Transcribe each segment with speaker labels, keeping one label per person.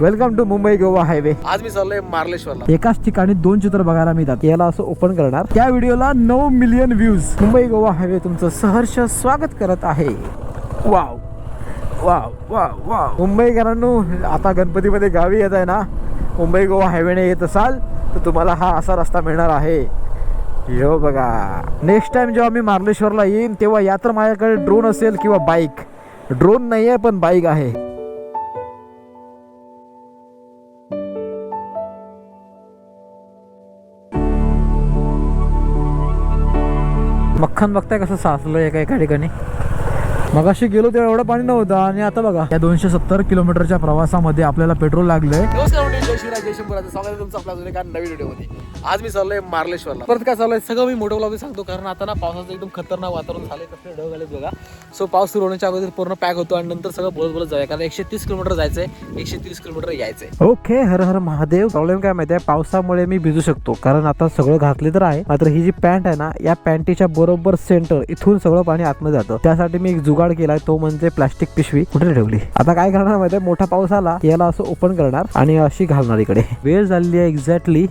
Speaker 1: Welcome to Mumbai Goa highway
Speaker 2: आज मी चाललोय मार्लेश्वरला.
Speaker 1: एकाच ठिकाणी दोन चित्र बघायला मिळतात. याला असं ओपन करणार. त्या व्हिडिओला नऊ million views Mumbai Goa highway तुमचं सहर्ष स्वागत करत आहे. वाव वाव वाव वाव मुंबईकरांनो आता गणपतीमध्ये गावी येत आहे ना? मुंबई गोवा हायवेने येत असाल तर तुम्हाला हा असा रस्ता मिळणार आहे. यो बघा. नेक्स्ट टाइम जेव्हा मी मार्लेश्वरला येईन तेव्हा या तर माझ्याकडे ड्रोन असेल किंवा बाईक ड्रोन नाही आहे पण बाईक आहे. मक्खन बघताय कसं साचलं एका एका ठिकाणी. मगाशी गेलो तेव्हा एवढं पाणी नव्हतं आणि आता बघा या दोनशे सत्तर किलोमीटरच्या प्रवासामध्ये आपल्याला पेट्रोल लागलंय.
Speaker 2: नमस्कार जय जय शंभराचं स्वागत आहे तुमचं आपला नवीन व्हिडिओमध्ये. आज मी चाललोय मार्लेश्वरला. परत काय चाललंय? सगळं मी मोठं ब्लॉग सांगतो कारण आता ना पावसाचं एकदम खतरनाक वातावरण झालंय कसले ढग आले बघा. सो पाऊस सुरू होण्याच्या अगोदर पूर्ण पॅक होतो आणि नंतर सगळं बोलत बोलत जाऊया कारण एकशे तीस किलोमीटर जायचंय एकशे तीस किलोमीटर यायचंय.
Speaker 1: ओके हर हर महादेव. प्रॉब्लेम काय माहिती आहे पावसामुळे मी भिजू शकतो कारण आता सगळं घातले तर आहे. मात्र ही जी पॅन्ट आहे ना या पॅन्टीच्या बरोबर सेंटर इथून सगळं पाणी आतमध्ये जातं. त्यासाठी मी एक जुगाड केलाय तो म्हणजे प्लास्टिक पिशवी कुठे ठेवली? आता काय करणार माहिती आहे मोठा पाऊस आला याला असं ओपन करणार आणि अशी घालणार इकडे. वेळ झालेली आहे एक्झॅक्टली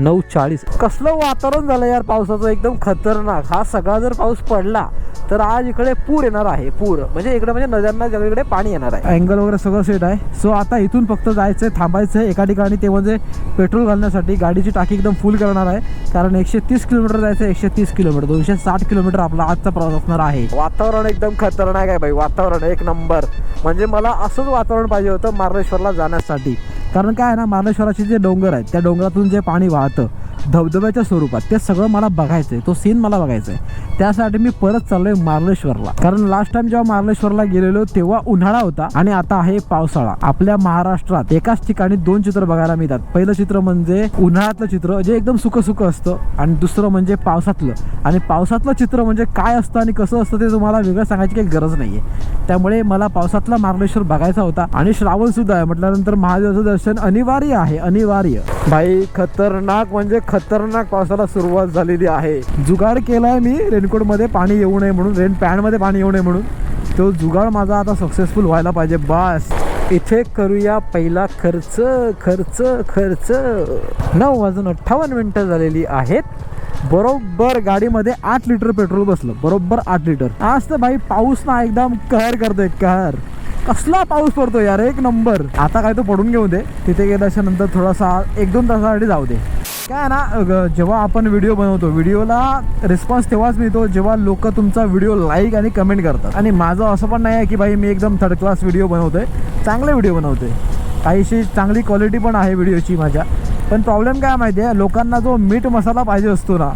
Speaker 1: नऊ चाळीस. कसलं वातावरण झालं यार पावसाचं? एकदम खतरनाक. हा सगळा जर पाऊस पडला तर आज इकडे पूर येणार आहे पूर. म्हणजे इकडे म्हणजे नद्यांना सगळीकडे पाणी येणार आहे. अँगल वगैरे सगळं सेट आहे. सो आता इथून फक्त जायचंय थांबायचंय. एका ठिकाणी ते म्हणजे पेट्रोल घालण्यासाठी गाडीची टाकी एकदम फुल करणार आहे. कारण एकशे तीस किलोमीटर जायचं एकशे तीस किलोमीटर. दोनशे साठ किलोमीटर आपला आजचा प्रवास असणार आहे. वातावरण एकदम खतरनाक आहे भाई वातावरण एक नंबर. म्हणजे मला असंच वातावरण पाहिजे होतं मार्लेश्वरला जाण्यासाठी. कारण काय आहे ना मार्लेश्वराचे जे डोंगर आहेत त्या डोंगरातून जे पाणी वाहतं धबधब्याच्या स्वरूपात. ते सगळं मला बघायचं आहे तो सीन मला बघायचा आहे त्यासाठी मी परत चाललोय मार्लेश्वरला. कारण लास्ट टाइम जेव्हा मार्लेश्वरला गेलेलो तेव्हा उन्हाळा होता आणि आता आहे पावसाळा. आपल्या महाराष्ट्रात एकाच ठिकाणी दोन चित्र बघायला मिळतात. पहिलं चित्र म्हणजे उन्हाळ्यातलं चित्र जे एकदम सुख सुख असतं. आणि दुसरं म्हणजे पावसातलं. आणि पावसातलं चित्र म्हणजे काय असतं आणि कसं असतं ते तुम्हाला वेगळं सांगायची काही गरज नाहीये. त्यामुळे मला पावसातला मार्लेश्वर बघायचा होता. आणि श्रावण सुद्धा आहे. म्हटल्यानंतर महादेवाचं दर्शन अनिवार्य आहे. अनिवार्य. भाई खतरनाक म्हणजे खतरनाक पावसाला सुरुवात झालेली आहे. जुगाड केलाय मी रेनकोटमध्ये पाणी येऊ नये म्हणून रेन पॅन्टमध्ये पाणी येऊ नये म्हणून. तो जुगाड माझा आता सक्सेसफुल व्हायला पाहिजे बस. इथे करूया पहिला खर्च खर्च खर्च. नऊ वाजून अठ्ठावन्न मिनिटं झालेली आहेत. बरोबर गाडीमध्ये आठ लिटर पेट्रोल बसलं. बरोबर आठ लिटर. आज तर भाई पाऊस ना एकदम कहर करतोय कहर. कसला पाऊस पडतो यार एक नंबर. आता काय तो पडून घेऊ दे. तिथे गेल्याच्यानंतर थोडासा एक दोन तासासाठी जाऊ दे. काय ना जेव्हा आपण व्हिडिओ बनवतो व्हिडिओला रिस्पॉन्स तेव्हाच मिळतो जेव्हा लोक तुमचा व्हिडिओ लाईक आणि कमेंट करतात. आणि माझं असं पण नाही आहे की भाई मी एकदम थर्ड क्लास व्हिडिओ बनवतोय चांगले व्हिडिओ बनवतोय. काहीशी चांगली क्वालिटी पण आहे व्हिडिओची माझ्या. पण प्रॉब्लेम काय माहिती आहे लोकांना जो मीठ मसाला पाहिजे असतो ना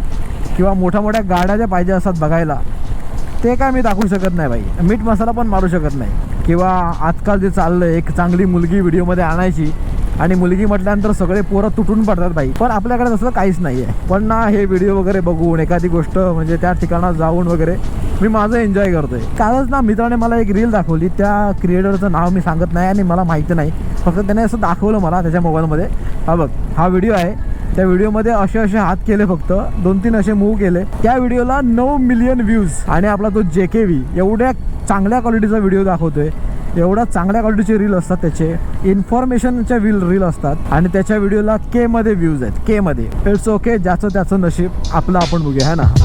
Speaker 1: किंवा मोठ्या मोठ्या गाड्या ज्या पाहिजे असतात बघायला ते काय मी दाखवू शकत नाही भाई मीठ मसाला पण मारू शकत नाही. किंवा आजकाल जे चाललंय एक चांगली मुलगी व्हिडिओमध्ये आणायची आणि मुलगी म्हटल्यानंतर सगळे पोरं तुटून पडतात भाई पण आपल्याकडे तसं काहीच नाही आहे पण ना हे व्हिडिओ वगैरे बघून एखादी गोष्ट म्हणजे त्या ठिकाणात जाऊन वगैरे मी माझं एन्जॉय करतोय. कालच ना मित्राने मला एक रील दाखवली. त्या क्रिएटरचं नाव मी सांगत नाही आणि मला माहिती नाही. फक्त त्याने असं दाखवलं मला त्याच्या मोबाईलमध्ये हा बघ हा व्हिडिओ आहे. त्या व्हिडिओमध्ये असे असे हात केले फक्त. दोन तीन असे मूव केले. त्या व्हिडिओला नऊ मिलियन व्ह्यूज आणि आपला तो जे के व्ही एवढ्या चांगल्या क्वालिटीचा व्हिडिओ दाखवतोय. एवढ्या चांगल्या क्वालिटीचे रील असतात त्याचे. इन्फॉर्मेशनच्या रील रील असतात. आणि त्याच्या व्हिडिओला के मध्ये व्ह्यूज आहेत. के मध्ये. इट्स ओके ज्याचं त्याचं नशीब. आपलं आपण बघूया है ना?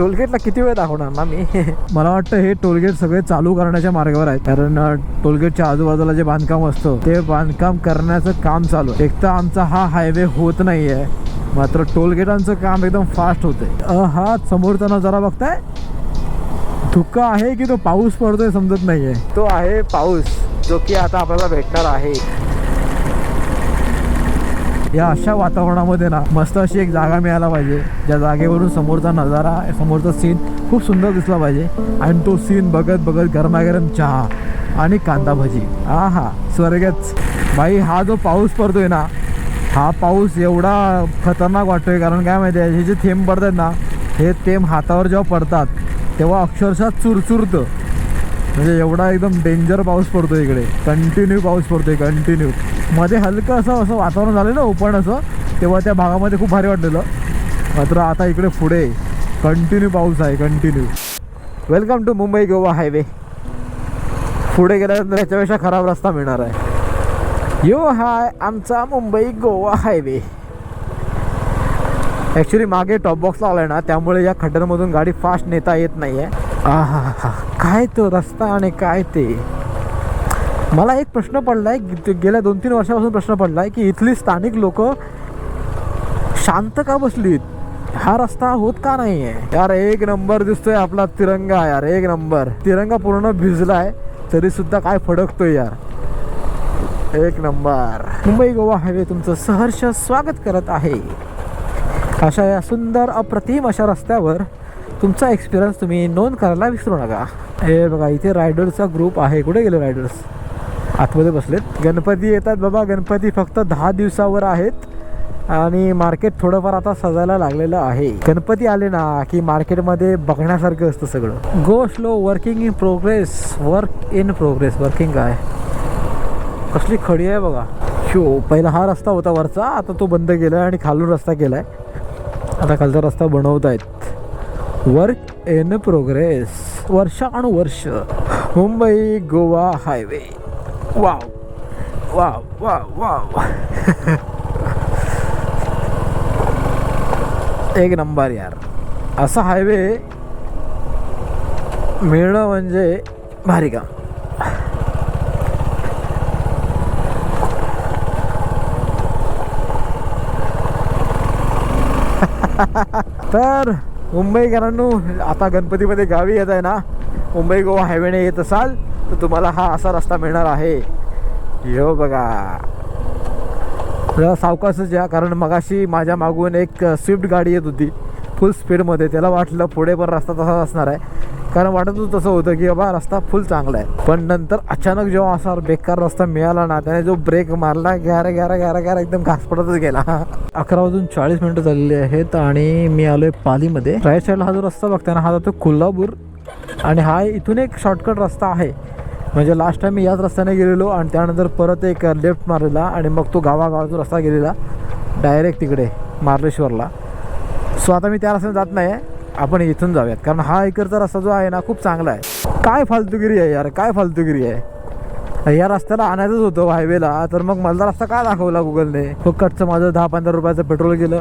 Speaker 1: टोलगेटला किती वेळ दाखवणार ना मी मला वाटतं हे टोलगेट सगळे चालू करण्याच्या मार्गावर आहेत. कारण टोलगेटच्या आजूबाजूला जे बांधकाम असतं ते बांधकाम करण्याचं काम चालू आहे. एक तर आमचा हा हायवे होत नाहीये मात्र टोलगेटांचं काम एकदम फास्ट होतंय. हा समोरचा नजारा बघताय? धुका आहे की तो पाऊस पडतोय समजत नाहीये? तो आहे पाऊस जो की आता आपल्याला भेटणार आहे. या अशा वातावरणामध्ये ना मस्त अशी एक जागा मिळायला पाहिजे. ज्या जागेवरून समोरचा नजारा समोरचा सीन खूप सुंदर दिसला पाहिजे. आणि तो सीन बघत बघत गरमागरम चहा आणि कांदा भजी. हा हा स्वर्गच. भाई हा जो पाऊस पडतोय ना हा पाऊस एवढा खतरनाक वाटतोय. कारण काय माहिती आहे हे जे थेंब पडतात ना हे थेंब हातावर जेव्हा पडतात तेव्हा अक्षरशः चुरचुरतं. म्हणजे एवढा एकदम डेंजर पाऊस पडतो इकडे. कंटिन्यू पाऊस पडतोय कंटिन्यू मध्ये हलकं असं असं वातावरण झालं ना ओपन असं तेव्हा त्या भागामध्ये खूप भारी वाटलेलं. मात्र आता इकडे पुढे कंटिन्यू पाऊस आहे continue welcome to Mumbai Goa highway पुढे गेल्यानंतर याच्यापेक्षा खराब रस्ता मिळणार आहे. यो हाय आमचा मुंबई गोवा हायवे ॲक्च्युली मागे टॉप बॉक्स आहे ना त्यामुळे या खड्ड्यांमधून गाडी फास्ट नेता येत नाहीये. आहे हा काय तो रस्ता आणि काय ते? मला एक प्रश्न पडला आहे गेल्या दोन तीन वर्षापासून प्रश्न पडला आहे की इथली स्थानिक लोक शांत का बसलीत? हा रस्ता होत का नाही आहे यार एक नंबर दिसतोय आपला तिरंगा यार एक नंबर. तिरंगा पूर्ण भिजलाय तरी सुद्धा काय फडकतोय यार? एक नंबर. मुंबई गोवा हायवे तुमचं सहर्ष स्वागत करत आहे. अशा या सुंदर अप्रतिम अशा रस्त्यावर तुमचा एक्सपिरियन्स तुम्ही नोंद करायला विसरू नका. हे बघा इथे रायडर्सचा ग्रुप आहे. कुठे गेले रायडर्स? आतमध्ये बसलेत. गणपती येतात बाबा. गणपती फक्त दहा दिवसावर आहेत. आणि मार्केट थोडंफार आता सजायला लागलेलं आहे. गणपती आले ना की मार्केटमध्ये बघण्यासारखं असतं सगळं. Go slow working in progress work in progress working काय? कसली खडी आहे बघा. शो पहिला हा रस्ता होता वरचा. आता तो बंद केलाय आणि खालून रस्ता केलाय. आता खालचा रस्ता बनवत आहेत वर्क इन प्रोग्रेस वर्षानुवर्ष Mumbai Goa highway wow wow wow wow एक नंबर यार असा हायवे मिळणं म्हणजे भारी काम तर मुंबईकरांनो आता गणपतीमध्ये गावी येत आहे ना मुंबई गोवा हायवेने येत असाल तर तुम्हाला हा असा रस्ता मिळणार आहे. यो बघा. जरा सावकाशच या कारण मगाशी माझ्या मागून एक स्विफ्ट गाडी येत होती फुल स्पीडमध्ये त्याला वाटलं पुढे पण रस्ता तसाच असणार आहे. कारण वाटत होतं तसं होतं की बाबा रस्ता फुल चांगला आहे. पण नंतर अचानक जेव्हा असा बेकार रस्ता मिळाला ना त्याने जो ब्रेक मारला ग्यारा ग्यारा ग्यारा ग्यारा एकदम घास पडतच गेला. अकरा वाजून चाळीस मिनिटं झालेली आहेत आणि मी आलोय पालीमध्ये. राईट साईडला हा जो रस्ता बघताय ना हा जातो कोल्हापूर. आणि हा इथून एक शॉर्टकट रस्ता आहे. म्हणजे लास्ट टाइम मी याच रस्त्याने गेलेलो आणि त्यानंतर परत एक लेफ्ट मारलेला आणि मग तो गावागावाचा रस्ता गेलेला. डायरेक्ट तिकडे मार्लेश्वरला. सो आता मी त्या रस्त्याने जात नाही आपण इथून जाऊयात. कारण हा इकडचा रस्ता जो आहे ना खूप चांगला आहे. काय फालतुगिरी आहे यार काय फालतुगिरी आहे? या रस्त्याला आणायचंच होतं हायवेला तर मग मला रस्ता काय दाखवला गुगलने फुकटचं माझं दहा पंधरा रुपयाचं पेट्रोल गेलं.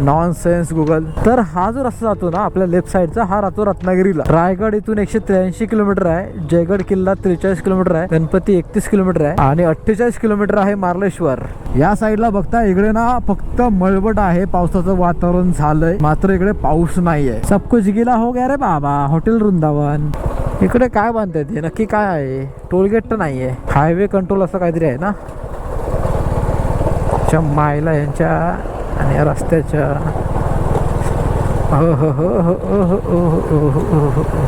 Speaker 1: नॉन सेन्स गुगल तर हा जो रस्ता जातो ना आपल्या लेफ्ट साईडचा हा राहतो रत्नागिरीला. रायगड इथून एकशे त्र्याऐंशी किलोमीटर आहे. जयगड किल्ला त्रेचाळीस किलोमीटर आहे. गणपती एकतीस किलोमीटर आहे. आणि अठ्ठेचाळीस किलोमीटर आहे मार्लेश्वर. या साईडला बघता इकडे ना फक्त मळबट आहे. पावसाचं वातावरण झालंय. मात्र इकडे पाऊस नाहीये. सब कुछ गिला हो गया रे बाबा. हॉटेल वृंदावन. इकडे काय बांधतात ते नक्की काय आहे? टोलगेट तर नाहीये. हायवे कंट्रोल असं काहीतरी आहे ना? मायला यांच्या आणि या रस्त्याच्या हो हो हो हो हो हो हो हो हो हो हो.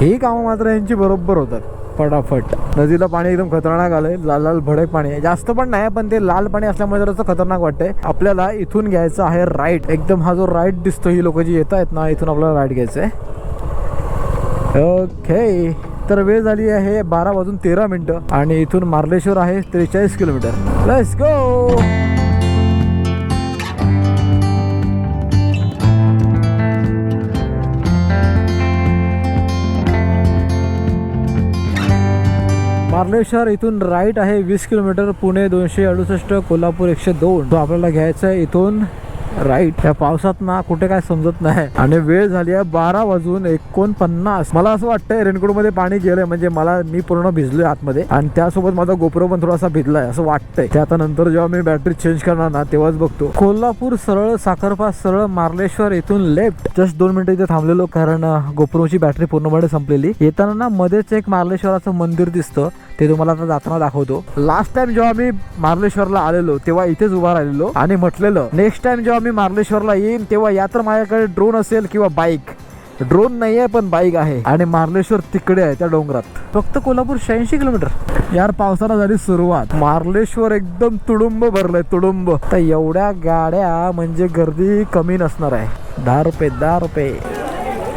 Speaker 1: ही कामं मात्र यांची बरोबर होतात फटाफट नदीला पाणी एकदम खतरनाक आलंय लाल लाल भडक पाणी आहे जास्त पण नाही पण ते लाल पाणी असल्यामुळे जरासं खतरनाक वाटतंय आपल्याला इथून घ्यायचं आहे राईट एकदम हा जो राईट दिसतो ही लोक जी येत आहेत ना इथून आपल्याला राईट घ्यायचं आहे ओके तर वेळ झाली आहे बारा वाजून तेरा मिनटं आणि इथून मार्लेश्वर आहे त्रेचाळीस किलोमीटर. लेट्स गो मार्लेश्वर इथून राईट आहे वीस किलोमीटर पुणे दोनशे अडुसष्ट कोल्हापूर एकशे दोन. तो आपल्याला घ्यायचा आहे इथून. राईट या पावसात ना कुठे काय समजत नाही. आणि वेळ झाली आहे बारा वाजून एकोणपन्नास. मला असं वाटतंय रेनकोटमध्ये पाणी गेलंय म्हणजे मला मी पूर्ण भिजलोय आतमध्ये. आणि त्यासोबत माझा गोप्रो पण थोडासा भिजलाय असं वाटतंय. ते आता नंतर जेव्हा मी बॅटरी चेंज करणार ना तेव्हाच बघतो. कोल्हापूर सरळ साखरपास सरळ मार्लेश्वर इथून लेफ्ट जस्ट दोन मिनिटं इथे थांबलेलो कारण गोप्रोची बॅटरी पूर्णपणे संपलेली. येताना ना मध्येच एक मार्लेश्वराचं मंदिर दिसतं. ते तुम्हाला आता जाताना दाखवतो. लास्ट टाइम जेव्हा मी मार्लेश्वरला आलेलो तेव्हा इथेच उभा राहिलेलो आणि म्हटलेलं नेक्स्ट टाइम जेव्हा मी मार्लेश्वरला येईन तेव्हा या तर माझ्याकडे ड्रोन असेल किंवा बाईक ड्रोन नाही आहे पण बाईक आहे. आणि मार्लेश्वर तिकडे आहे त्या डोंगरात. फक्त कोल्हापूर शहाऐंशी किलोमीटर. यार पावसाला झाली सुरुवात. मार्लेश्वर एकदम तुडुंब भरलंय तुडुंब. तर एवढ्या गाड्या म्हणजे गर्दी कमी नसणार आहे. दहा रुपये दहा रुपये.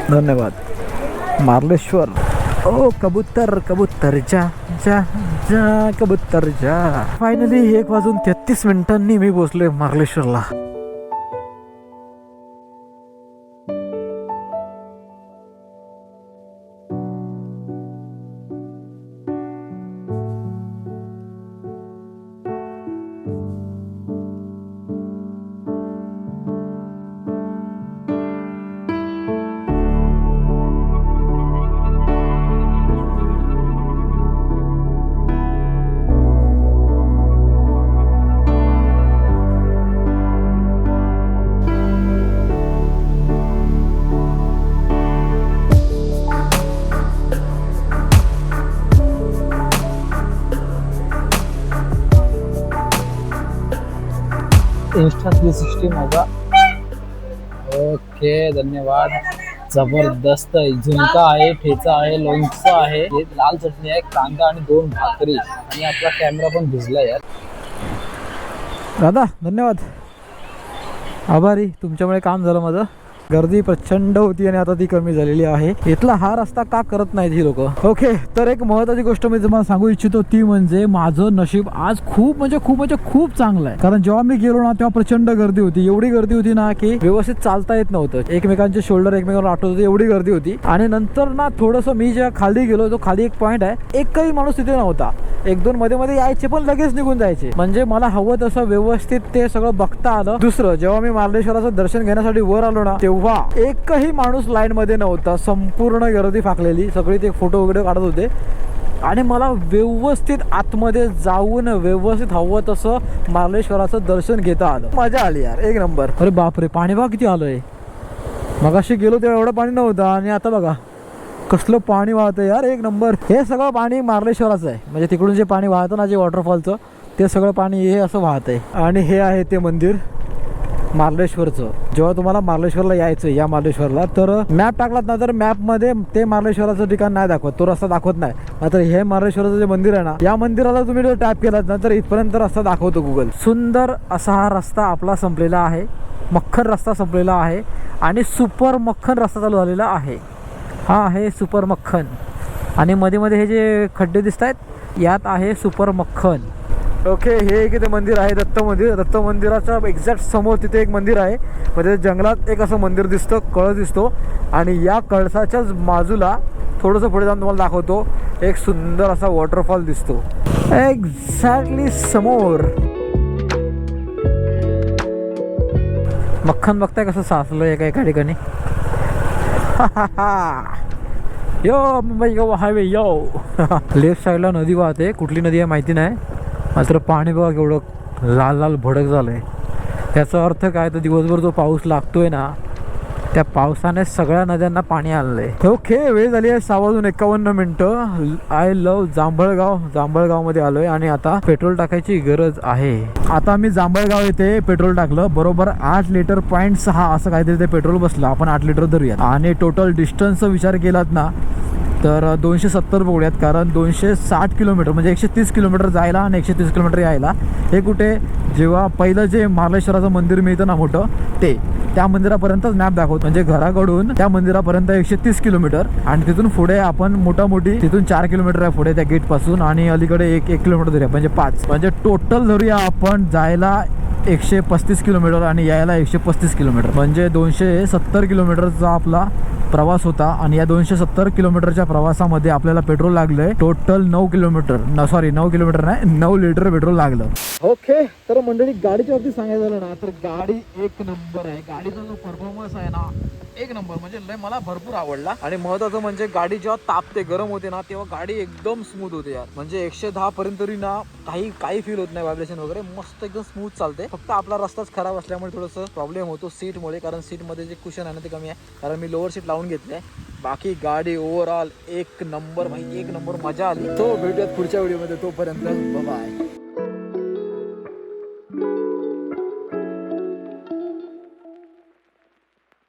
Speaker 1: धन्यवाद. मार्लेश्वर. ओ कबूतर कबूतर जा जा जा कबूतर जा. फायनली एक वाजून तेहतीस मिनिटांनी मी पोचलोय मार्लेश्वरला.
Speaker 3: इंस्टा थ्री सिक्स्टी माझा ओके धन्यवाद जबरदस्त आहे झुणका आहे ठेचा आहे लोणचं आहे. हे लाल चटणी आहे कांदा आणि दोन भाकरी. आणि आपला कॅमेरा पण भिजला यार.
Speaker 1: दादा धन्यवाद. आभारी तुमच्यामुळे काम झालं माझं. गर्दी प्रचंड होती आणि आता ती कमी झालेली आहे. इथला हा रस्ता का करत नाहीत ही लोक? ओके तर एक महत्वाची गोष्ट मी तुम्हाला सांगू इच्छितो ती म्हणजे माझं नशीब आज खूप म्हणजे खूप म्हणजे खूप चांगलं आहे. कारण जेव्हा मी गेलो ना तेव्हा प्रचंड गर्दी होती. एवढी गर्दी होती ना की व्यवस्थित चालता येत नव्हतं. एकमेकांचे शोल्डर एकमेकांवर आठवत होते एवढी गर्दी होती. आणि नंतर ना थोडंसं मी जेव्हा खाली गेलो तो खाली एक पॉईंट आहे. एकही माणूस तिथे नव्हता. एक दोन मध्ये मध्ये यायचे पण लगेच निघून जायचे. म्हणजे मला हवं तसं व्यवस्थित ते सगळं बघता आलं. दुसरं जेव्हा मी मार्लेश्वराचं दर्शन घेण्यासाठी वर आलो ना तेव्हा एकही माणूस लाईनमध्ये नव्हता. संपूर्ण गर्दी फाकलेली. सगळे ते फोटो वगैरे काढत होते. आणि मला व्यवस्थित आतमध्ये जाऊन व्यवस्थित हवं तसं मार्लेश्वराचं दर्शन घेता आलं. मजा आली यार. एक नंबर अरे बापरे. पाणी बघा किती आलंय. मगाशी गेलो तेव्हा एवढं पाणी नव्हतं. आणि आता बघा. कसलं पाणी वाहतं यार. एक नंबर हे सगळं पाणी मार्लेश्वराचं आहे. म्हणजे तिकडून जे पाणी वाहतं ना जे वॉटरफॉलचं ते सगळं पाणी हे असं वाहत आहे आणि हे आहे ते मंदिर. मार्लेश्वरचं. जेव्हा तुम्हाला मार्लेश्वरला यायचं या मार्लेश्वरला तर मॅप टाकलात ना तर मॅपमध्ये ते मार्लेश्वराचं ठिकाण नाही दाखवत. तो रस्ता दाखवत नाही. मात्र हे मार्लेश्वराचं जे मंदिर आहे ना या मंदिराला तुम्ही जर टॅप केलात ना तर इथपर्यंत रस्ता दाखवतो गुगल सुंदर असा हा रस्ता आपला संपलेला आहे. मख्खन रस्ता संपलेला आहे आणि सुपर मख्खन रस्ता चालू झालेला आहे. हा आहे सुपर मक्खन आणि मध्ये मध्ये हे जे खड्डे दिसत आहेत यात आहे सुपर मक्खन ओके हे एक इथे मंदिर आहे दत्त मंदिर. दत्त मंदिराच्या एक्झॅक्ट समोर तिथे एक मंदिर आहे. म्हणजे जंगलात एक असं मंदिर दिसतं कळस दिसतो. आणि या कळसाच्याच बाजूला थोडंसं पुढे जाऊन तुम्हाला दाखवतो एक सुंदर असा वॉटरफॉल दिसतो. एक्झॅक्टली समोर. मक्खन बघताय कसं साचलं एका एका ठिकाणी? Yo Mumbai go highway yo left साईडला नदी वाहते कुठली नदी आहे माहिती नाही. मात्र पाणी बघा एवढं लाल लाल भडक झालंय. त्याचा अर्थ काय? तर दिवसभर जो पाऊस लागतोय ना त्या पावसाने सगळ्या नद्यांना पाणी आलंय ओके वेळ झाली आहे सहा वाजून एकावन्न मिनिटं. I love जांभळगाव. जांभळगावमध्ये आलोय आणि आता पेट्रोल टाकायची गरज आहे. आता मी जांभळगाव येथे पेट्रोल टाकलं. बरोबर आठ लिटर पॉईंट सहा असं काहीतरी ते पेट्रोल बसलं. आपण आठ लिटर धरूयात. आणि टोटल डिस्टन्सचा विचार केलात ना तर दोनशे सत्तर बघूयात. कारण दोनशे साठ किलोमीटर म्हणजे एकशे तीस किलोमीटर जायला आणि एकशे तीस किलोमीटर यायला हे कुठे? जेव्हा पहिलं जे महालेश्वराचं मंदिर मिळतं ना मोठं ते त्या मंदिरापर्यंतच मॅप दाखवतो. म्हणजे घराकडून त्या मंदिरापर्यंत एकशे तीस किलोमीटर आणि तिथून पुढे आपण मोठा मोठी तिथून चार किलोमीटर आहे पुढे त्या गेटपासून आणि अलीकडे एक एक किलोमीटर धरूया म्हणजे पाच. म्हणजे टोटल धरूया आपण जायला एकशे पस्तीस किलोमीटर आणि यायला एकशे पस्तीस किलोमीटर. म्हणजे दोनशे सत्तर किलोमीटरचा आपला प्रवास होता आणि या दोनशे सत्तर किलोमीटरच्या प्रवासामध्ये आपल्याला पेट्रोल लागलंय. टोटल नऊ किलोमीटर न सॉरी नऊ किलोमीटर नाही नऊ लिटर पेट्रोल लागलं. ओके तर मंडळी गाडीच्या बाबतीत सांगायचं झालं ना तर गाडी एक नंबर आहे. गाडीचा जो परफॉर्मन्स आहे ना एक नंबर म्हणजे लय मला भरपूर आवडला. आणि महत्वाचं म्हणजे गाडी जेव्हा तापते गरम होते ना तेव्हा गाडी एकदम स्मूथ होते यार. म्हणजे एकशे दहा पर्यंत तरी ना काही काही फील होत नाही व्हायब्रेशन वगैरे. मस्त एकदम स्मूथ चालते. फक्त आपला रस्ताच खराब असल्यामुळे थोडंसं प्रॉब्लेम होतो सीटमुळे कारण सीटमध्ये जे कुशन आहे ना ते कमी आहे. कारण मी लोअर सीट लावून घेतले. बाकी गाडी ओव्हरऑल एक नंबर भाई एक नंबर मजा आली. तो भेटूयात पुढच्या व्हिडिओमध्ये तोपर्यंत बाय